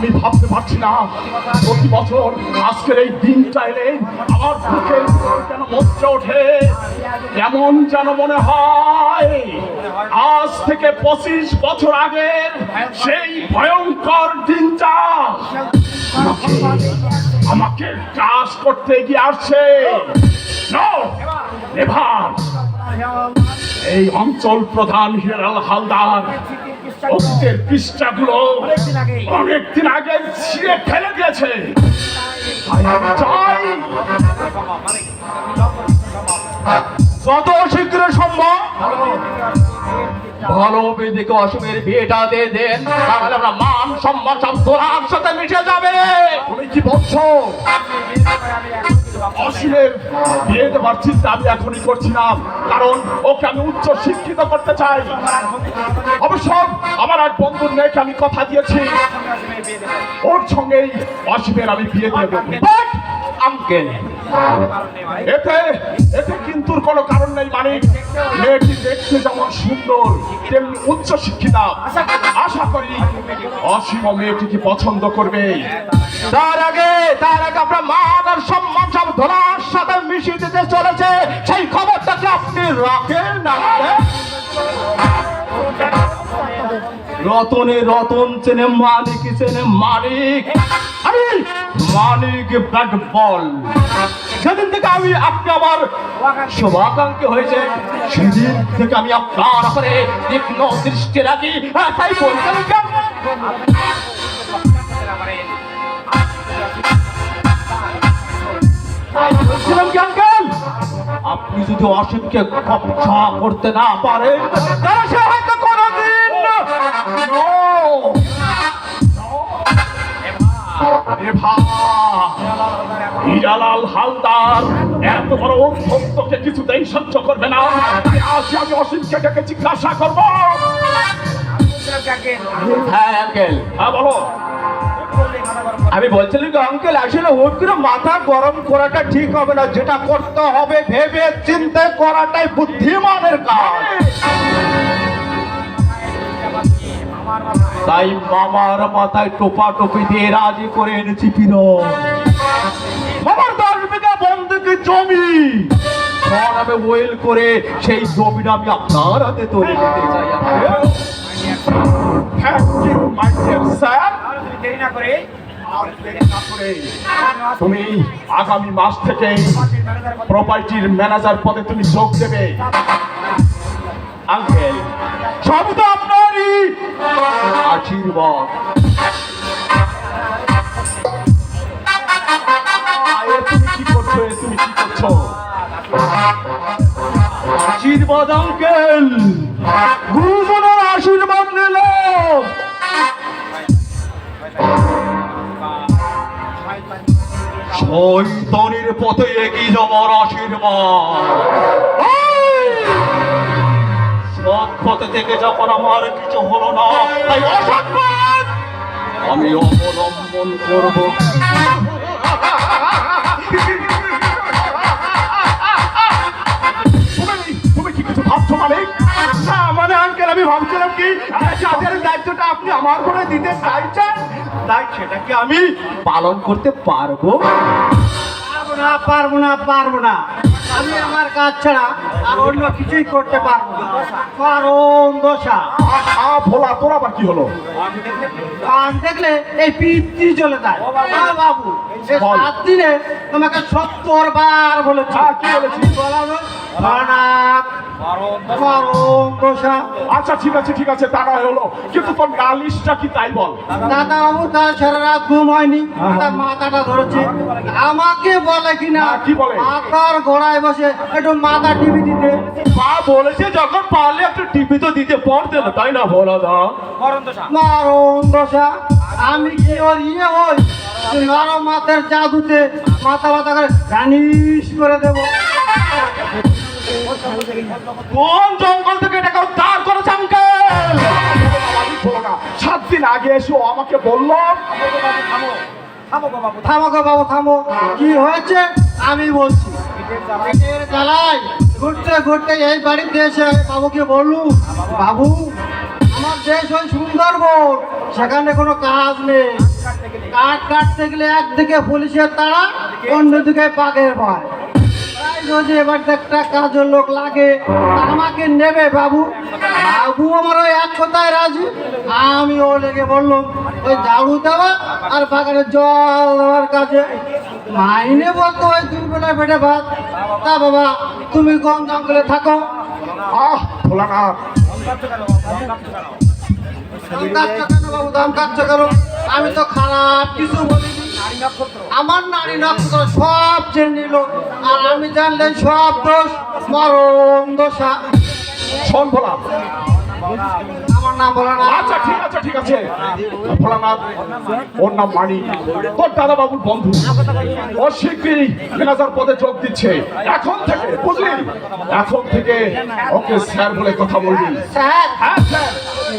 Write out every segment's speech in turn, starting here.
আমি ভাবতে পারছি না। প্রতি বছর আজকের এই দিনটা এলে আমার বুকের যেন মধ্যে ওঠে। এমন যেন মনে হয়, আজ থেকে পঁচিশ বছর আগের সেই ভয়ঙ্কর দিনটা আমাকে চাষ করতে গিয়ে আসছে। এই অঞ্চল প্রধান হিরাল হালদার অতীতের পৃষ্ঠাগুলো অনেকদিন আগে ছিঁড়ে ফেলে দিয়েছে। যত শীঘ্র সম্ভব। ভালো বেদিকে অসমের বিয়েটা দিয়ে দেন। তাহলে আমরা মান সম্মান সব তোলার সাথে মিশে যাবে। তুমি কি বলছো? বিয়ে দেওয়ার চিন্তা আমি এখনই করছি না। কারণ ওকে আমি উচ্চ শিক্ষিত করতে চাই। অবশ্য আমার এক বন্ধুর মেয়েকে আমি কথা দিয়েছি। ওর সঙ্গেই অসীমের আমি বিয়ে দিয়ে দেবো। এতে এতে কিন্তু কোনো কারণ নেই মানে মেয়েটি দেখতে যেমন সুন্দর, তেমনি উচ্চ শিক্ষিতা। আশা করি অসীম মেয়েটিকে পছন্দ করবে। তার আগে তার আগে আমরা মান আর সম্মান সব ধরার সাথে মিশিয়ে দিতে চলেছে। সেই খবরটাকে আপনি রাখেন না রতনে রতন চেনে মানিক চেনে মানিক আরে মানিক ব্যাট বল। সেদিন থেকে আমি আপনি আমার শুভাকাঙ্ক্ষী হয়েছে। সেদিন থেকে আমি আপনার উপরে তীক্ষ্ণ দৃষ্টি রাখি। হ্যাঁ, তাই বলছেন বলছিলাম কি আঙ্কেল আপনি যদি অসীমকে কপছা করতে না পারেন তাহলে সে হয়তো কোনোদিন হিরালাল হালদার এত বড় অধ্যক্ষকে কিছুতেই সহ্য করবে না। আসি আমি অসীমকে ডেকে জিজ্ঞাসা করব। হ্যাঁ আঙ্কেল। হ্যাঁ বলো। আমি বলছিলাম কি আঙ্কেল আসলে হুট করে মাথা গরম করাটা ঠিক হবে না। যেটা করতে হবে, ভেবে চিন্তে করাটাই বুদ্ধিমানের কাজ। তাই মামার মাথায় টোপা টপি দিয়ে রাজি করে এনেছি পিরো। মামার দশ বিঘা বন্ধুকে জমি? আমি ওয়েল করে সেই জমিটা আমি আপনার হাতে তৈরি করতে চাই। Uncle। ডিয়ার স্যার তুমি আগামী মাস থেকে প্রপার্টির ম্যানেজার পদে তুমি যোগ দেবে। আঙ্কেল আপনারই আশীর্বাদ। কি করছ? আশীর্বাদ, আঙ্কেল। গুরুজনের আশীর্বাদ নিলাম শৈতানির পথে এগিয়ে যাওয়ার আশীর্বাদ সৎ পথে থেকে যখন আমার কিছু হলো না তাই অসম্মান আমি অবলম্বন করব মানে আঙ্কেল আমি ভাবছিলাম কি চাঁদের দায়িত্বটা আপনি আমার করে দিতে চাইছেন তাই সেটাকে আমি পালন করতে পারব। পারব না পারব না পারব না। আমি আমার কাজ ছাড়া আর অন্য কিছুই করতে পারব না। কারণ দশা। আ ভোলা তোর আবার কি হলো? কান দেখলে এই পিতৃ চলে যায়। না বাবু সে সাত দিনে তোমাকে সত্তর বার বলেছি। হ্যাঁ, কি বলেছি? আচ্ছা ঠিক আছে ঠিক আছে নয় হলো। কিন্তু তোর নালিশটা কি তাই বল? দাদা বাবু তার সারা রাত ঘুম হয়নি। তার মাথাটা ধরেছে। আমাকে বলে কিনা? হ্যাঁ, কি বলে? মাথার গোড়ায় বসে একটু মাথা টিভি দিতে। মা বলেছে যখন পারলে একটু টিভি তো দিতে পারতে না। তাই না বলা দা মারণ দশা আমি কি ওর ইয়ে হই নরম মাথার জাদুতে মাথা মাথা করে জানিস করে দেব? কোন জঙ্গল থেকে এটাকে উদ্ধার করেছে আঙ্কেল? সাত দিন আগে এসে আমাকে বলল থামো গো বাবু থামো। কি হয়েছে? আমি বলছি। ঘুরতে ঘুরতে এই বাড়িতে এসে বাবুকে বললুম, বাবু, আমার দেশ ওই সুন্দরবন, সেখানে কোনো কাজ নেই। কাঠ কাটতে গেলে একদিকে পুলিশের তাড়া, অন্যদিকে বাঘের ভয়। যদি এবার একটা কাজের লোক লাগে আমাকে নেবে, বাবু। বাবু আমার ওই এক কথায় রাজি। ও লেগে বললাম, ওই ঝাড়ু দেওয়া আর বাগানে জল দেওয়ার কাজে মাইনে বলতো ওই দুই বেলা পেটে ভাত। তা বাবা তুমি কোন জঙ্গলে থাকো। আহ আমি তো খারাপ কিছু বলিনি। আমার নারী নক্ষত্র সব জেনে নিল আর আমি জানলেন সব দোষ মরম দোষা। শোন ভোলা আমার নাম ভোলা না আচ্ছা ঠিক আছে ঠিক আছে। ভোলানাথ ওর নাম মানি তোর দাদা বাবুর বন্ধু। ও শিগগিরই ম্যানেজার পদে যোগ দিচ্ছে। এখন থেকে বুঝলি? এখন থেকে ওকে স্যার বলে কথা বলবি। স্যার হ্যাঁ স্যার।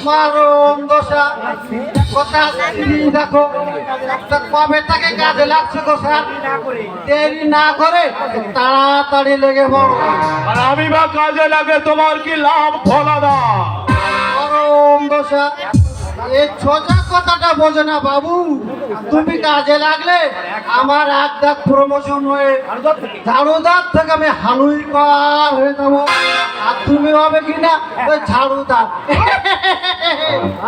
মরম দোষা। কথা দেখো। কবে তাকে কাজে লাগছে গো স্যার? দেরি না করে তাড়াতাড়ি লেগে পড়ো। আর আমি বা কাজে লাগে তোমার কি লাভ ফলাদা? পরম দশা। এই সোজা কথাটা বোঝে না বাবু। তুমি কাজে লাগলে আমার এক দাগ প্রমোশন হয়ে ঝাড়ুদার থেকে আমি হালুইকার হয়ে যাব। আর তুমি হবে কি না ওই ঝাড়ুদার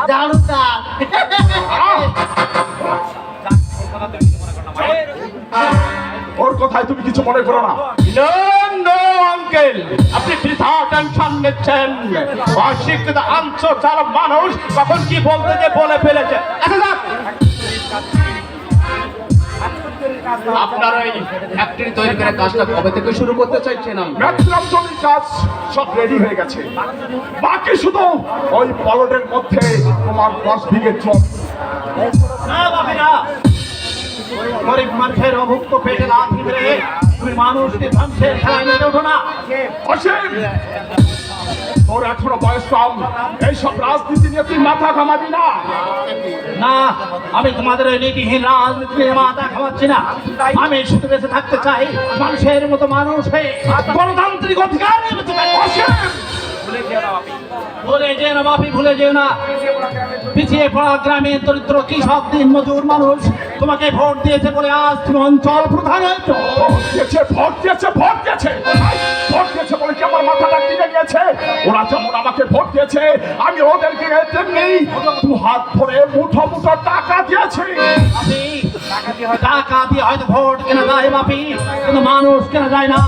ঝাড়ুদার ওর কথায় তুমি কিছু মনে করো না। নো আপনি বৃথা টেনশন নিচ্ছেন। অশিক্ষিত আনসোচার মানুষ কখন কি বলতে যে বলে ফেলেছে। আচ্ছা। আপনারা এই ফ্যাক্টরি তৈরি করে কাজটা কবে থেকে শুরু করতে চাইছেন ম্যাক্সিমাম জমির কাজ সব রেডি হয়ে গেছে। বাকি শুধু ওই পলটের মধ্যে তোমার দশ বিঘে না গরিব মানুষের অভুক্ত পেটে তুমি মানুষকে ধ্বংসের খেলায় মেতে ওঠো না। অসীম! তোর এখনও বয়স কম। এইসব রাজনীতি নিয়ে তুই মাথা ঘামাবি না। না আমি তোমাদের ওই নীতিহীন রাজনীতি নিয়ে মাথা খাওয়াচ্ছি না। আমি শুধু বেঁচে থাকতে চাই মানুষের মতো মানুষ হয়ে। গণতান্ত্রিক অধিকার। ভুলে যেও না বাপি ভুলে যেও না। পিছিয়ে পড়া গ্রামের দরিদ্র কৃষক দিন মজুর মানুষ। তোমাকে ভোট দিয়েছে বলে আজ তুমি অঞ্চল প্রধান হয়েছো। ভোট দিয়েছে ভোট দিয়েছে ভোট দিয়েছে। ভোট দিয়েছে বলে কি আমার মাথাটা কিনে গিয়েছে? ওরা যেমন আমাকে ভোট দিয়েছে আমি ওদেরকে তেমনি দু হাত ধরে মুঠো মুঠো টাকা দিয়েছি। টাকা দিয়ে হয়তো ভোট কেনা যায় বাপি কিন্তু মানুষ কেনা যায় না।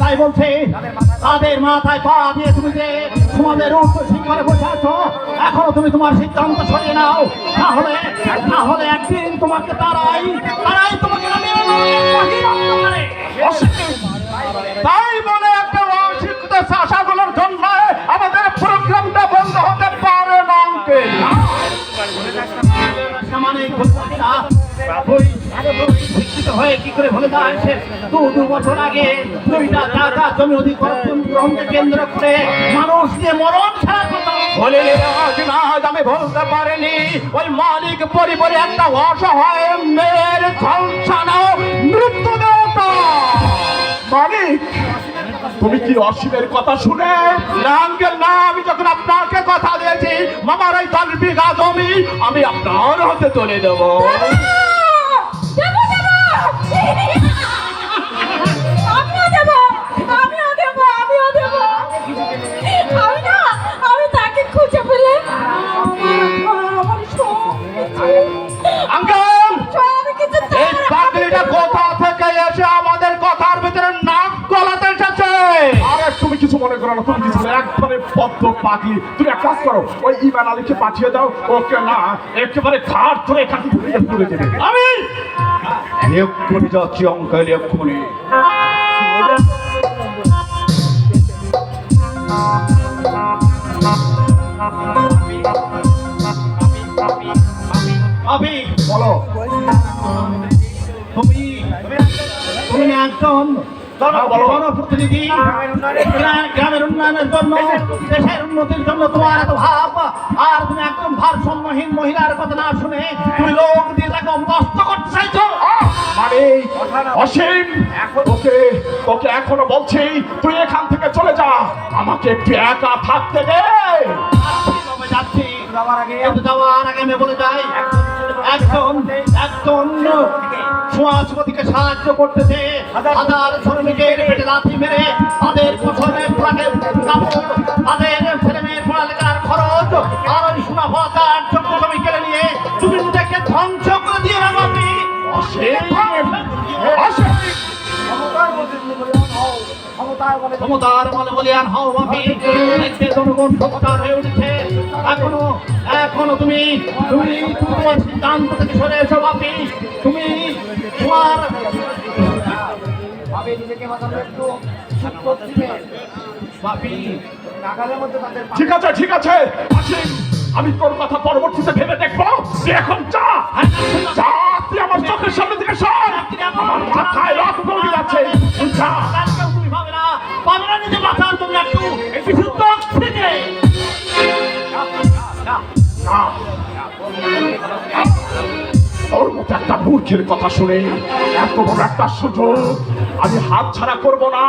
তাই বলছে তাদের মাথায় পা দিয়ে তুমি যে তোমাদের উচ্চ শিক্ষারে বসে আছো এখনও তুমি তোমার সিদ্ধান্ত সরিয়ে নাও। তাহলে তাহলে একদিন তোমাকে তারাই তারাই তোমাকে শিক্ষিত হয়ে কি করে ভুলে যায় সে দু দু বছর আগে দুইটা জমি অধিগ্রহণ গ্রহণকে কেন্দ্র করে মানুষ দিয়ে মরণ করতো বলে আমি বলতে পারিনি। ওই মালিক পরিবারে একটা অসহায় মেয়ের ঝলসানো মৃত্যু দেওয়াটা মানিক তুমি কি অসীমের কথা শুনে? না না আমি যখন আপনাকে কথা দিয়েছি মামার এই দশ বিঘা জমি আমি আপনার হাতে তুলে দেবো। তুমি কিছু মনে করো না তুমি কিছু একবারে পদ্ম পাখি তুমি এক কাজ করো ওই ইমান আলীকে পাঠিয়ে দাও ওকে না একেবারে ঘাট ধরে এখান থেকে আমি এক্ষুনি যাচ্ছি অঙ্কেল এক্ষুনি আবি বলো। তুমি তুমি একজন। বলো। জনপ্রতিনিধি। গ্রা- গ্রামের উন্নয়নের জন্য দেশের উন্নতির জন্য তোমার এত ভাব। আর তুমি একজন ভারসাম্যহীন মহিলার কথা না শুনে তুমি লোক দিয়ে তাকে অবস্ত করতে চাইছো? মানে অসীম। এখনও বলছি, তুই এখান থেকে চলে যা। আমাকে একটু একা থাকতে দে। সাহায্য করতেছে শ্রমিকের পড়ালেখার খরচ নিয়ে তুমি ধ্বংস করে দিয়ে ক্ষমতার বলে বলিয়ান হও দেখবে জনগণ সত্তার হয়ে উঠেছে এখনও এখনও তুমি তুমি তুমি তোমার সিদ্ধান্ত থেকে সরে এসো বাপি। তুমি তোমার বাপি। ঠিক আছে ঠিক আছে। আসিম আমি তোর কথা পরবর্তীতে ভেবে দেখব। এখন যা। যা। তুই আমার চোখের সামনে থেকে সর। আমার মাথায় রক্ত উঠে যাচ্ছে। পাবে না পাবে না জন্য একটু একটু শুদ্ধ ওর মতো একটা মূর্খের কথা শুনে এত বড় একটা সুযোগ আমি হাত ছাড়া করব না।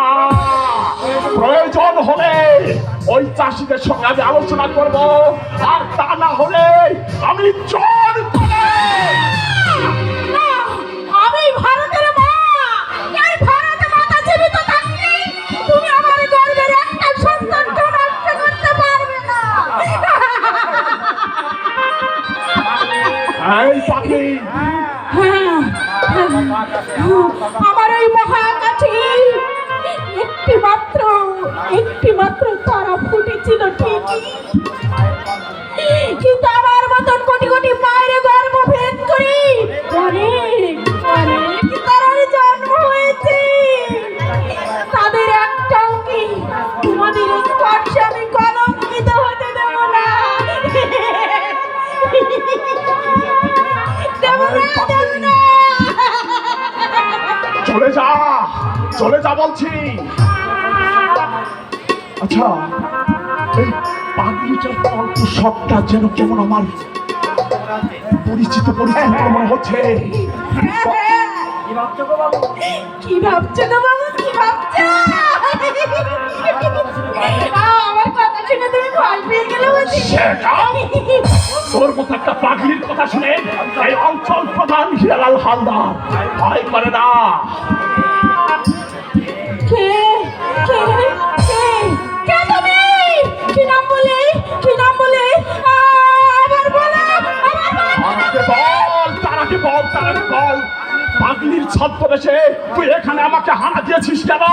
প্রয়োজন হলে ওই চাষিদের সঙ্গে আমি আলোচনা করব। আর তা না হলে আমি জোর করে সবটা যেন কেমন আমার পরিচিত পরিচিত মনে হচ্ছে। কি ভাবছ গো বাবু? কি ভাবছ? আমার কথা শুনে তুমি ভয় পেয়ে গেলে বুঝি তোর মতো একটা পাগলির কথা শুনে এই অঞ্চল প্রধান হিরালাল হালদার ভয় করে না। কে কে? কে? বল তারাকে বল পাগলির ছদ্মবেশে তুই এখানে আমাকে হানা দিয়েছিস কেন?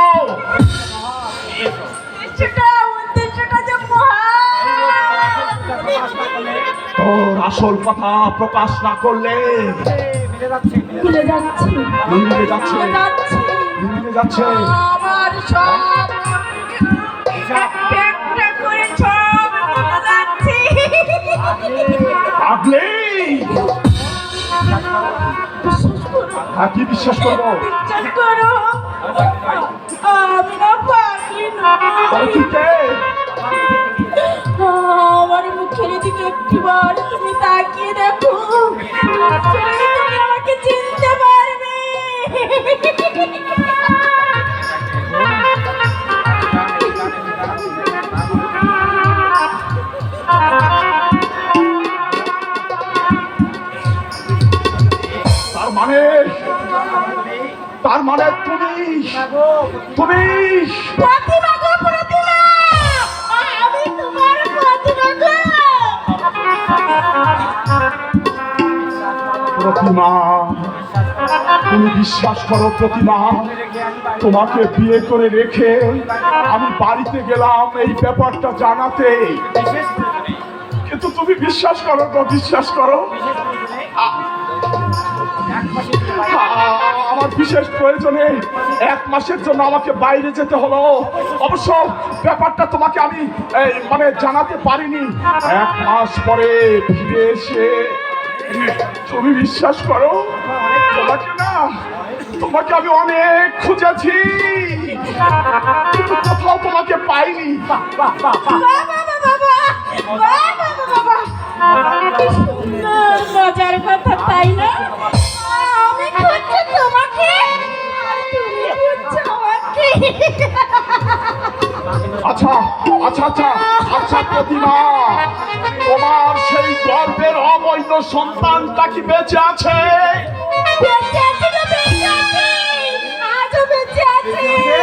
তোর আসল কথা প্রকাশ না করলে ভুলে যাচ্ছি। মিলে যাচ্ছে। ভুলে যাচ্ছে। আমার সব একটা একটা করে সব ভুলে যাচ্ছি। পাগলি! বিশ্বাস করো হ্যাঁ কি বিশ্বাস করব? বিশ্বাস করো। আমি না পারি না? আমার মুখের দিকে একটিবার তুমি তাকিয়ে দেখো। তুমি আমাকে চিনতে পারবে। তার মানে তার মানে তুমি তুমি প্রতিমা! তুমি বিশ্বাস করো প্রতিমা তোমাকে বিয়ে করে রেখে আমি বাড়িতে গেলাম এই ব্যাপারটা জানাতে। কিন্তু তুমি বিশ্বাস করো তো বিশ্বাস করো। বিশেষ প্রয়োজনে এক মাসের জন্য আমাকে বাইরে যেতে হলো অবশ্য ব্যাপারটা তোমাকে আমি মানে জানাতে পারিনি এক মাস পরে ফিরে এসে তুমি বিশ্বাস করো তোমাকে না তোমাকে আমি অনেক খুঁজেছি কোথাও তোমাকে পাইনি আমি খুঁজছি তোমাকে আর তুমি খুঁজছো আমাকে আচ্ছা আচ্ছা আচ্ছা আচ্ছা প্রতিমা। তোমার সেই গর্ভের অবৈধ সন্তানটা কি বেঁচে আছে?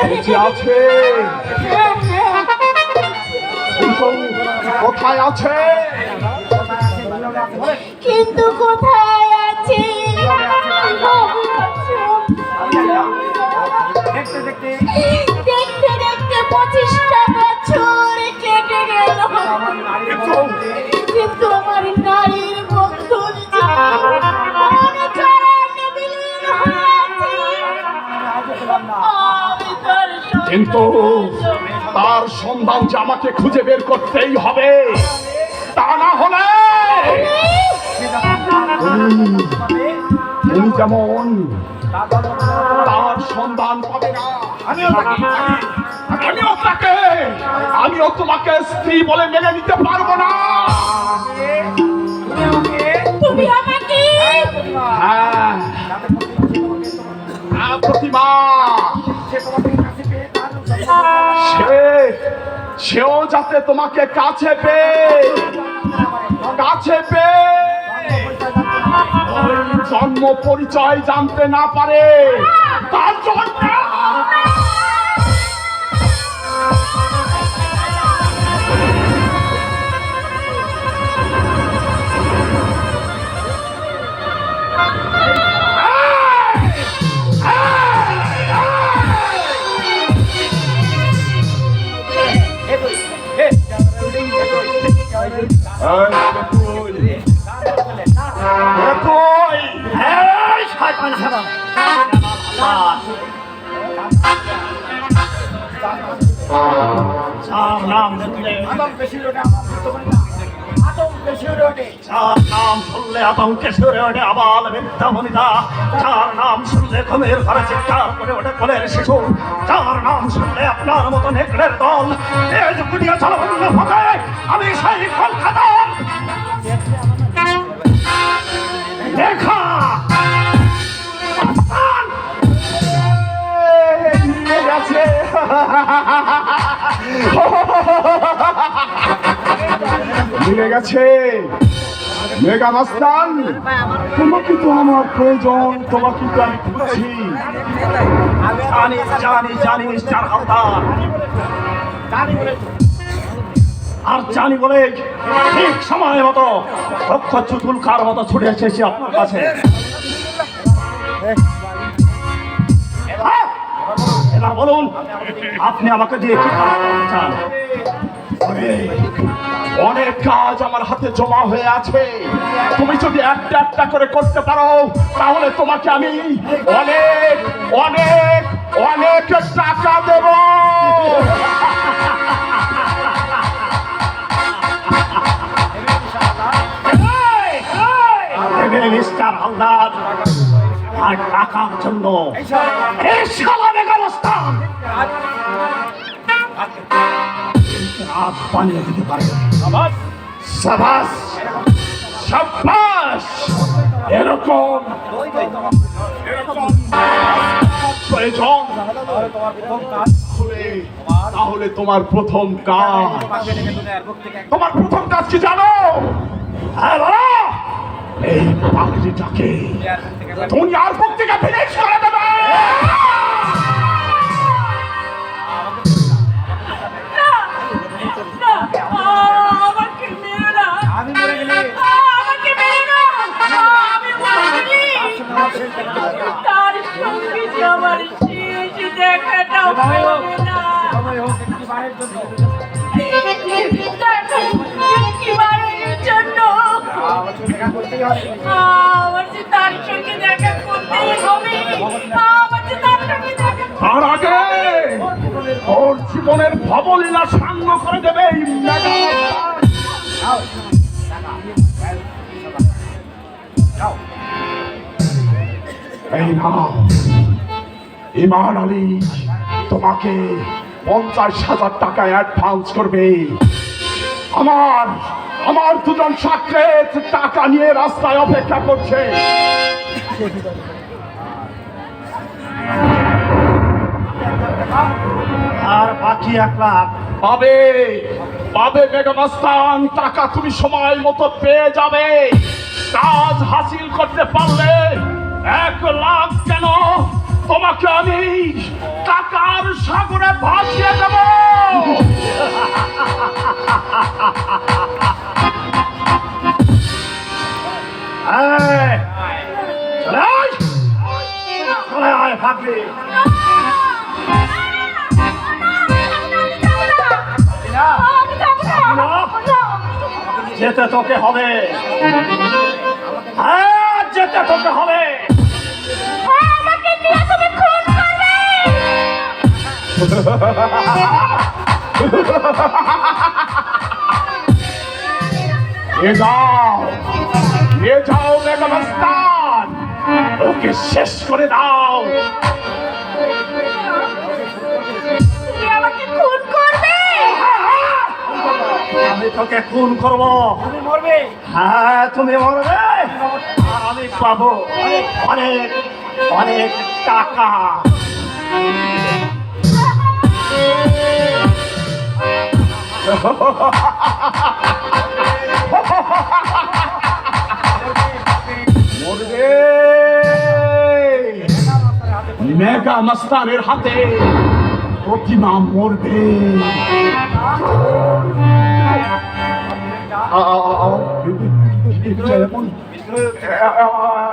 বেঁচে কোথায় আছে? কিন্তু কোথায় কিন্তু তার সন্ধান যে আমাকে খুঁজে বের করতেই হবে তা না হলে তুমি- যেমন তার সন্ধান পাবে না আমিও তাকে আমিও তোমাকে স্ত্রী বলে মেনে নিতে পারব না। তুমি আমাকে হ্যাঁ হ্যাঁ, প্রতিমা সেও যাতে তোমাকে কাছে পেয়ে কাছে জন্ম পরিচয় জানতে না পারে তার জন্য আতঙ্কে সুরে ওঠে আবাল বিদ্যা বনিতা যার নাম শুনলে ঘুমের ঘরে চিৎকার করে ওঠে কোলের শিশু। যার নাম শুনলে আপনার মতো নেকড়ের দল। তেজ হবে আমি সেই কলকাতার দেখা গেছে মিলে গেছে মেগা মাস্তান তোমাকে তো আমার প্রয়োজন তোমাকে তো আমি খুঁজছি জানি জানি জানি মিস্টার হালদার আর জানি বলে ঠিক সময় মতো দক্ষ চুতুল কার মতো ছুটে এসেছি আপনার কাছে। হ্যাঁ, এবার বলুন আপনি আমাকে দিয়ে কি চান? অনেক কাজ আমার হাতে জমা হয়ে আছে। তুমি যদি একটা একটা করে করতে পারো তাহলে তোমাকে আমি অনেক অনেক অনেক টাকা দেব। এরকম তাহলে- তোমার প্রথম কাজ। তোমার প্রথম কাজ কি জানো? পাখিটাকে দুনিয়ার বুক ফিনিশ করে দেবে। তার সঙ্গে আমার শেষ দেখাটা হবে না। জন্য। আমার যে তার সঙ্গে দেখা করতেই হবে। আমার যে তার সঙ্গে দেখা তার আগে ওর জীবনের ভবলীলা সাঙ্গ করে দেবে এই নাও। ইমান আলী তোমাকে পঞ্চাশ হাজার টাকা অ্যাডভান্স করবে। আমার আমার দুজন সাকরেত টাকা নিয়ে রাস্তায় অপেক্ষা করছে। আর বাকি এক লাখ। পাবে পাবে মেগামাস্তান টাকা তুমি সময় মতো পেয়ে যাবে। কাজ হাসিল করতে পারলে এক লাখ কেন? তোমাকে আমি টাকার সাগরে ভাসিয়ে দেব। যেতে তোকে হবে। হ্যাঁ যেতে তোকে হবে। এ যাও এ যাও মেঘামস্তান ওকে শেষ করে দাও তুমি আমাকে খুন করবে। আমি তোকে খুন করব। তুমি মরবে। হ্যাঁ তুমি মরবে। আর আমি পাবো অনেক অনেক টাকা। মরবে। মেঘা মস্তানের হাতে প্রতিমা মরবে।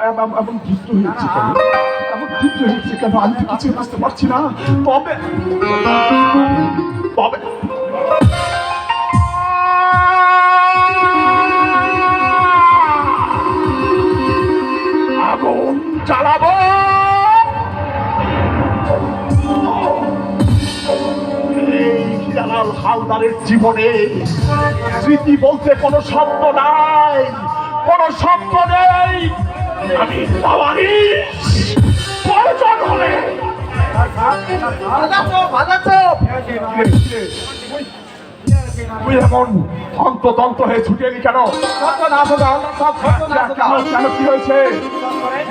এমন এমন ভীত হয়েছে কেন? এমন ভীত হয়েছে কেন? আমি কিছু বুঝতে পারছি না। তবে তবে হালদারের জীবনে স্মৃতি বলতে কোনো শব্দ নাই কোনো শব্দ নেই। আমি লাওয়ারিস প্রয়োজন হলে। তুই এমন হন্ততন্ত হয়ে ছুটে এলি কেন? কি হয়েছে?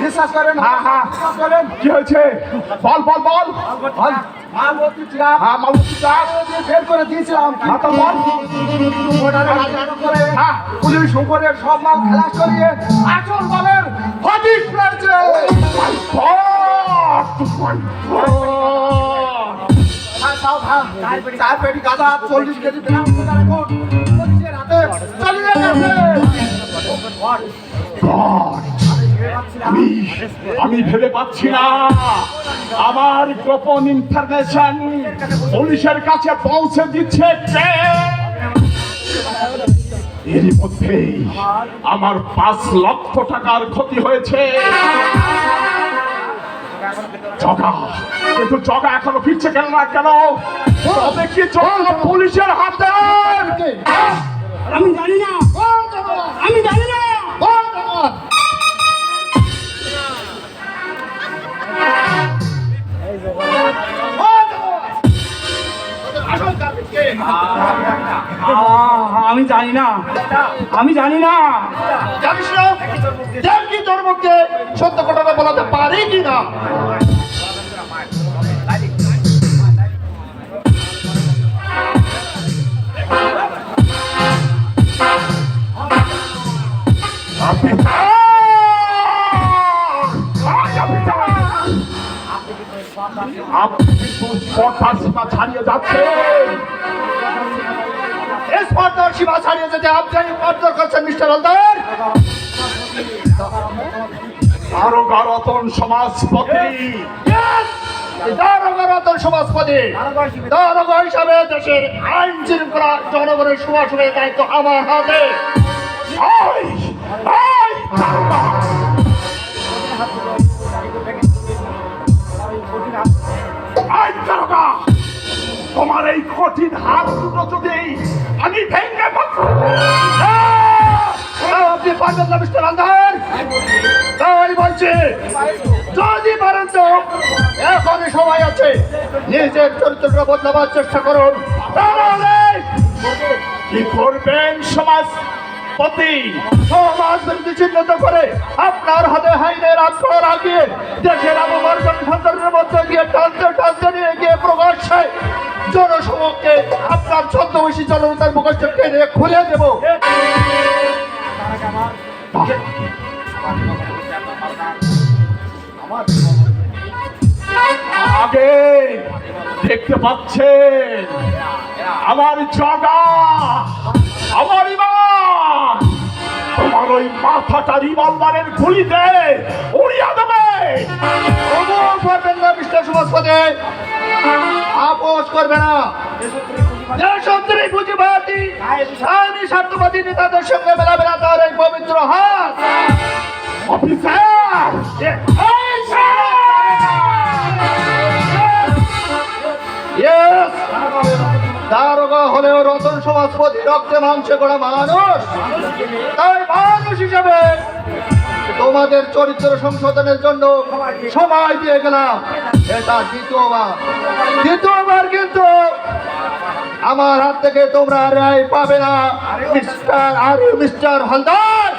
বিশ্বাস করেন হ্যাঁ হ্যাঁ কি হয়েছে? বল। বল বল। হ্যাঁ বের করে দিয়েছিলাম হ্যাঁ করে হ্যাঁ পুলিশ উপরের সব মাল খালাস করিয়ে আসল. চার পেটি গাঁদা চল্লিশ কেজি চালিয়ে গেছে! আমি আমি ভেবে পাচ্ছি না। আমার গোপন ইনফরমেশন পুলিশের কাছে পৌঁছে দিচ্ছে এরই মধ্যে আমার পাঁচ লক্ষ টাকার ক্ষতি হয়েছে। আমি জানি না। আমি জানি না। আমি জানি না। আমি জানি না। জানিস না? তোর মুখে সত্য ঘটনা বলাতে পারি কি না সীমা ছাড়িয়ে যেতে আপনি অর্জন করছেন মিস্টার হলদার। সমাজপতি। দারোগারতন সমাজপতি। দারোগা হিসাবে দেশের আইন শৃঙ্খলা জনগণের দায়িত্ব আমার হাতে! তোমার এই কঠিন হাত দুটো যদি আমি ভেঙে ফেলব। আপনি পারবেন না মিস্টার আন্ধার তাই বলছি, যদি পারেন তো, এখনই সময় আছে। নিজের চরিত্রটা বদলাবার চেষ্টা করুন। তাহলে কি করবেন সমাজ? সেনাপতি সমাজ বিরোধী করে আপনার হাতে হাইনের আত্মা রাখিয়ে দেশের অবমার্জন সন্তানের মধ্যে গিয়ে টানতে টানতে নিয়ে গিয়ে প্রকাশ্যে জনসমক্ষে আপনার ছদ্মবেশী জনতার মুখস্থ টেনে খুলে দেব। আগে দেখতে পাচ্ছেন, আমার জগা আমার ইমান তোমার ওই মাথাটা রিভলভারের গুলিতে উড়িয়ে দেবে। আপোষ করবে না। দেশত্রী পুঁজিবাদী আমি স্বার্থবাদী নেতাদের সঙ্গে মেলামেলা তার এই পবিত্র হাত। অফিসার এই Yes! দারোগা হলেও রতন সমাজপতি, রক্তে মাংসে করা মানুষ। তাই মানুষ হিসেবে তোমাদের চরিত্র সংশোধনের জন্য সময় দিয়ে গেলাম। এটা দ্বিতীয়বার। দ্বিতীয়বার কিন্তু আমার হাত থেকে তোমরা রায় পাবে না। মিস্টার আর মিস্টার হালদার।